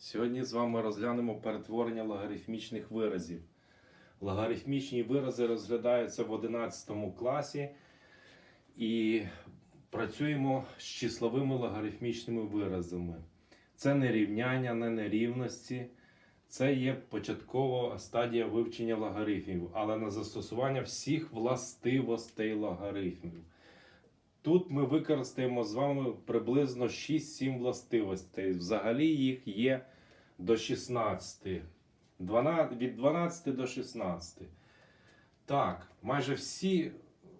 Сьогодні з вами розглянемо перетворення логарифмічних виразів. Логарифмічні вирази розглядаються в 11 класі і працюємо з числовими логарифмічними виразами. Це не рівняння, не нерівності. Це є початкова стадія вивчення логарифмів, але на застосування всіх властивостей логарифмів. Тут ми використаємо з вами приблизно 6-7 властивостей. Взагалі їх є до 16. 12, від 12 до 16. Так, майже всі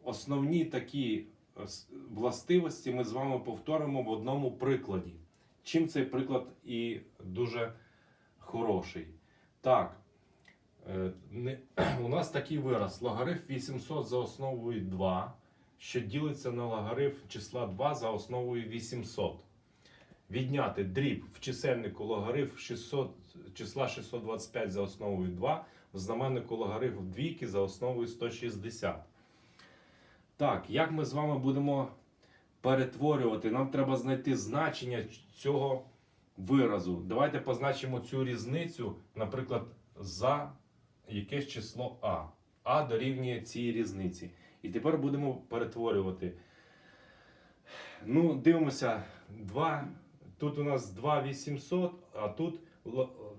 основні такі е, властивості ми з вами повторимо в одному прикладі. Чим цей приклад і дуже хороший. Так, е, у нас такий вираз. Логарифм 800 за основою 2 що ділиться на логарифм числа 2 за основою 800. Відняти дріб в чисельнику логарифм 600, числа 625 за основою 2, в знаменнику логарифм двійки за основою 160. Так, як ми з вами будемо перетворювати? Нам треба знайти значення цього виразу. Давайте позначимо цю різницю, наприклад, за якесь число А. А дорівнює цій різниці. І тепер будемо перетворювати. Ну, дивимося, 2. Тут у нас 2 800, а тут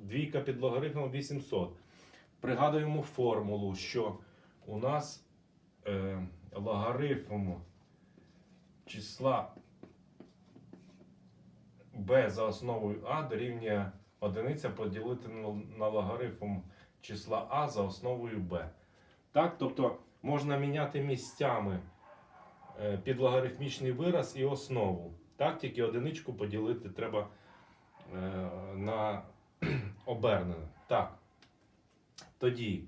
двійка під логарифмом 800. Пригадуємо формулу, що у нас е, логарифм числа b за основою а дорівнює одиниця поділити на логарифм числа а за основою b. Так, тобто можна міняти місцями е, підлогарифмічний вираз і основу. Так, тільки одиничку поділити треба е, на обернене. Так. Тоді,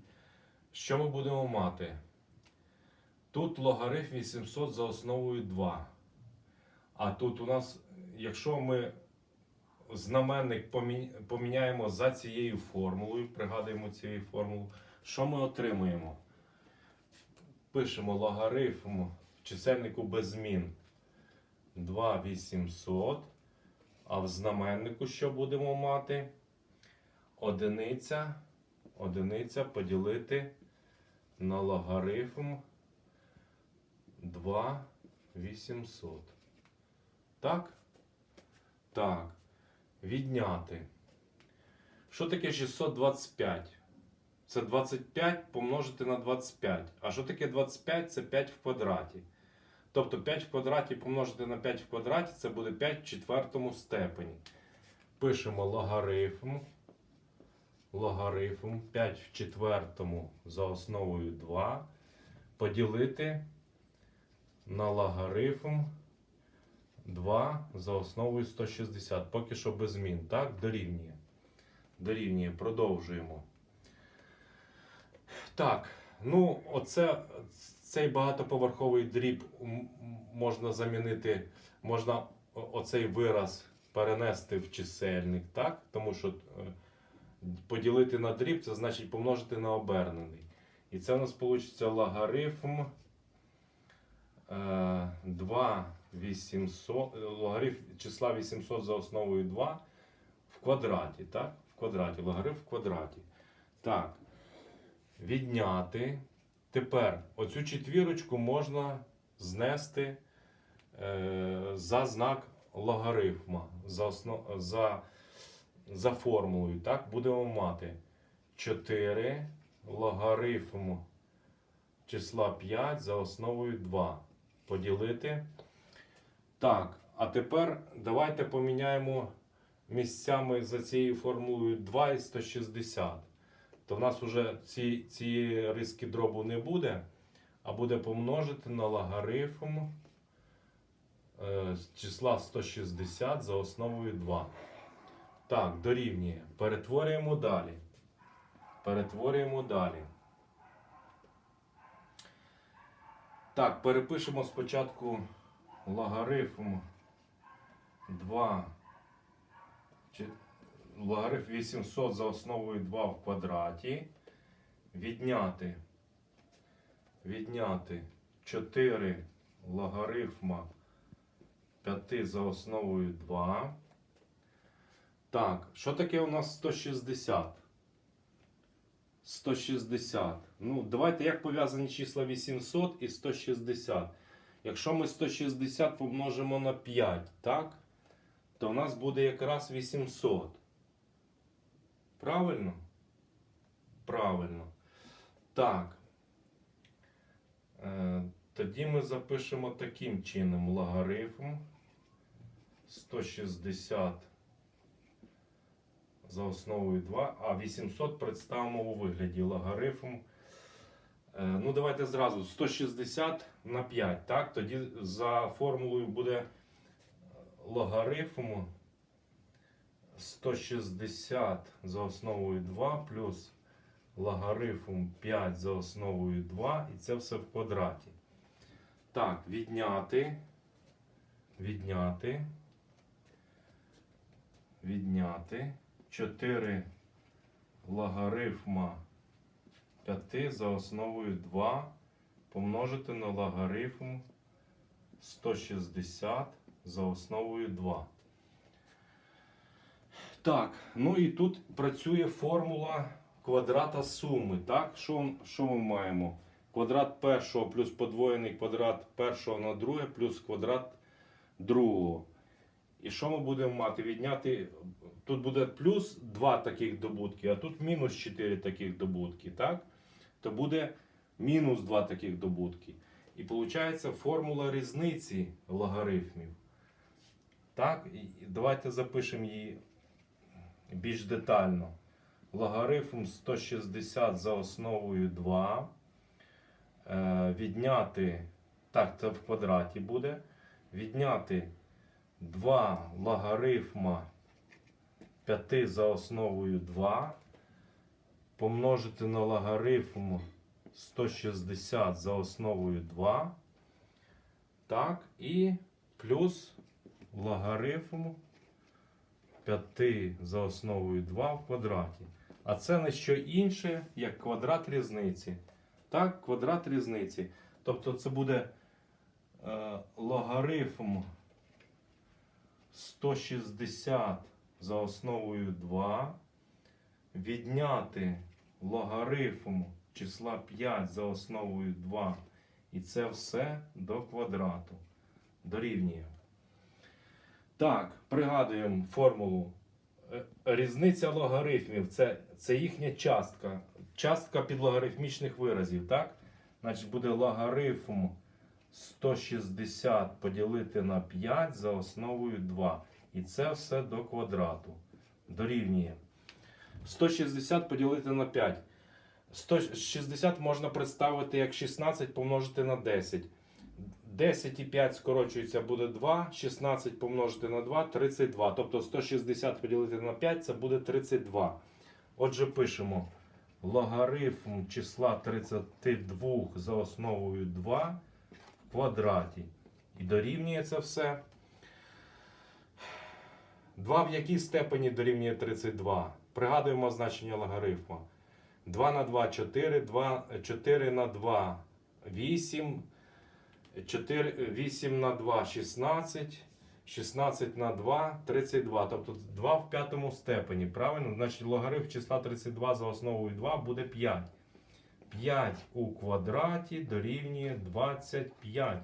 що ми будемо мати? Тут логарифм 800 за основою 2. А тут у нас, якщо ми знаменник поміняємо за цією формулою, пригадуємо цією формулу, що ми отримуємо? Пишемо логарифм в чисельнику без змін 2 800, а в знаменнику що будемо мати? Одиниця, одиниця поділити на логарифм 2 800. Так? Так. Відняти. Що таке 625? Це 25 помножити на 25. А що таке 25? Це 5 в квадраті. Тобто 5 в квадраті помножити на 5 в квадраті це буде 5 в четвертому степені. Пишемо логарифм. Логарифм 5 в четвертому за основою 2. Поділити на логарифм 2 за основою 160. Поки що без змін. Так, дорівнює. Дорівнює. Продовжуємо. Так, ну, оце, цей багатоповерховий дріб можна замінити, можна оцей вираз перенести в чисельник, так? Тому що е, поділити на дріб це значить помножити на обернений. І це у нас вийде логарифм е, 2 800, е, логарифм числа 800 за основою 2 в квадраті, так? В квадраті, логарифм в квадраті. Так. Відняти. Тепер оцю четвірочку можна знести е, за знак логарифма, за, основ, за, за формулою. Так, будемо мати 4 логарифм числа 5 за основою 2. Поділити. Так, а тепер давайте поміняємо місцями за цією формулою 2 і 160 то в нас вже ці, цієї риски дробу не буде, а буде помножити на логарифм е, числа 160 за основою 2. Так, дорівнює. Перетворюємо далі. Перетворюємо далі. Так, перепишемо спочатку логарифм 2. Логарифм 800 за основою 2 в квадраті. Відняти. Відняти 4 логарифма 5 за основою 2. Так, що таке у нас 160? 160. Ну, давайте як пов'язані числа 800 і 160. Якщо ми 160 помножимо на 5, так? То у нас буде якраз 800. Правильно? Правильно. Так. Е, тоді ми запишемо таким чином логарифм 160 за основою 2, а 800 представимо у вигляді логарифм. Е, Ну, давайте зразу 160 на 5. Так? Тоді за формулою буде логарифм 160 за основою 2 плюс логарифм 5 за основою 2, і це все в квадраті. Так, відняти. Відняти. Відняти. 4 логарифма 5 за основою 2 помножити на логарифм 160 за основою 2. Так, ну і тут працює формула квадрата суми. Так, що, що ми маємо? Квадрат першого плюс подвоєний квадрат першого на друге плюс квадрат другого. І що ми будемо мати? Відняти. Тут буде плюс 2 таких добутки, а тут мінус 4 таких добутки. Так? То буде мінус 2 таких добутки. І виходить формула різниці логарифмів. Так, і давайте запишемо її більш детально. Логарифм 160 за основою 2. Е, відняти, так, це в квадраті буде. Відняти 2 логарифма 5 за основою 2. Помножити на логарифм 160 за основою 2. Так, і плюс логарифм 5 за основою 2 в квадраті. А це не що інше, як квадрат різниці. Так, квадрат різниці. Тобто це буде е, логарифм 160 за основою 2. Відняти логарифм числа 5 за основою 2. І це все до квадрату. Дорівнює. Так, пригадуємо формулу. Е, Різниця логарифмів це, це їхня частка. Частка підлогарифмічних виразів. так? Значить, буде логарифм 160 поділити на 5 за основою 2. І це все до квадрату. Дорівнює. 160 поділити на 5. 160 можна представити як 16 помножити на 10. 10 і 5 скорочується буде 2, 16 помножити на 2 32. Тобто 160 поділити на 5 це буде 32. Отже, пишемо логарифм числа 32 за основою 2 в квадраті. І дорівнює це все. 2 в якій степені дорівнює 32? Пригадуємо значення логарифма. 2 на 2 4, 2, 4 на 2 8. 4, 8 на 2 16, 16 на 2 32. Тобто 2 в п'ятому степені. Правильно? Значить логарифм числа 32 за основою 2 буде 5. 5 у квадраті дорівнює 25.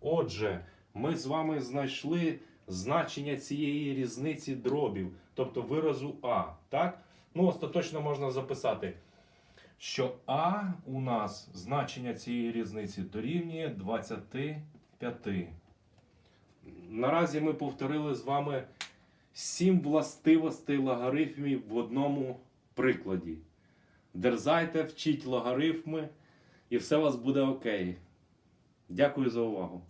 Отже, ми з вами знайшли значення цієї різниці дробів, тобто виразу А. Так? Ну, остаточно можна записати що А у нас значення цієї різниці дорівнює 25. Наразі ми повторили з вами 7 властивостей логарифмів в одному прикладі. Дерзайте, вчіть логарифми, і все у вас буде окей. Дякую за увагу.